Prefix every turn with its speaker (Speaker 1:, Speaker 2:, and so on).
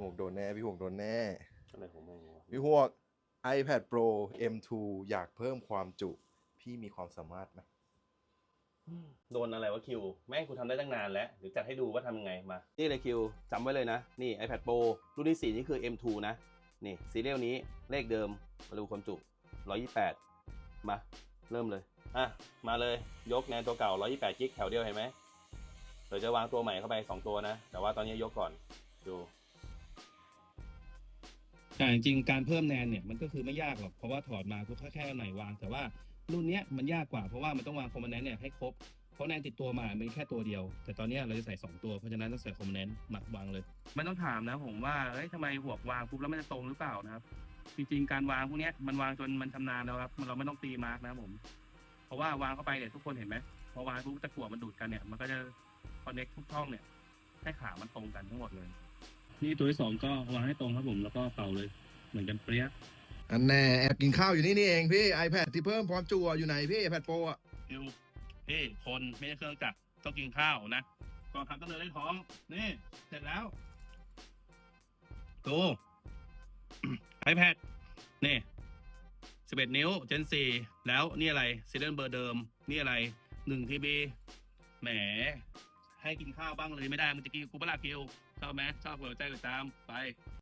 Speaker 1: หวกโดนแน่ พี่หวกโดนแน่
Speaker 2: อะไรของแม่งวะ
Speaker 1: พี่หวก iPad Pro M2 อยากเพิ่มความจุ พี่มีความสามารถไหม
Speaker 2: โดนอะไรวะคิว แม่งกูทำได้ตั้งนานแล้วเดี๋ยวจัดให้ดูว่าทำยังไงมา นี่เลยคิวจำไว้เลยนะ นี่ iPad Pro รุ่นที่ 4 นี่คือ M2 นะ นี่ซีเรียลนี้เลขเดิมมาดูความจุ 128 มา เริ่มเลย อะ มาเลยยกแนนตัวเก่า 128กิกแถวเดียวเห็นไหมเดี๋ยวจะวางตัวใหม่เข้าไป 2 ตัวนะ แต่ว่าตอนนี้ยกก่อนดู
Speaker 3: แต่จริงๆการเพิ่มแนนเนี่ยมันก็คือไม่ยากหรอกเพราะว่าถอดมาก็แค่แค่อาไหนวาง แต่ว่ารุ่นเนี้ยมันยากกว่าเพราะว่ามันต้องวางคอมโพเนนต์เนี่ยให้ครบเพราะแนนติดตัวมามันแค่ตัวเดียว แต่ตอนนี้เราจะใส่สองตัวเพราะฉะนั้นต้องใส่คอมโพเนนต์มาวางเลยไม่ต้องถามนะผมว่าเฮ้ยทำไมหัววางปุ๊บแล้วมันจะตรงหรือเปล่านะครับ จริงๆการวางพวกเนี้ยมันวางจนมันชำนาญแล้วครับมันเราไม่ต้องตีมาร์กนะผม เพราะว่าวางเข้าไปเนี่ยทุกคนเห็นไหมพอวางปุ๊บตะกั่วมันดูดกันเนี่ยมันก็จะคอนเน็กทุกช่องเนี่ยให้ขามันตรงกันทั้งหมดเลย นี่ตัวที่สองก็วางให้ตรงครับผมแล้วก็เป่าเลย เหมือนกันเปรี้ย
Speaker 1: อันแน่แอบกินข้าวอยู่นี่นี่เองพี่ iPad ที่เพิ่มความจุอะอยู่ไหนพี่ iPad Pro อะ
Speaker 3: ฟิวพี่คนไม่ใช่เครื่องจักรต้องกินข้าวนะก่อนทำต้องเดินได้ท้อง นี่ เสร็จแล้วดู iPad นี่11 นิ้ว Gen 4 แล้วนี่อะไรซีเรียลเบอร์เดิม นี่อะไร1 TB แหม ให้กินข้าวบ้างเลยไม่ได้มันจะกินกูเปะล่าคิวชอบไหมชอบหัวใจกดตามไป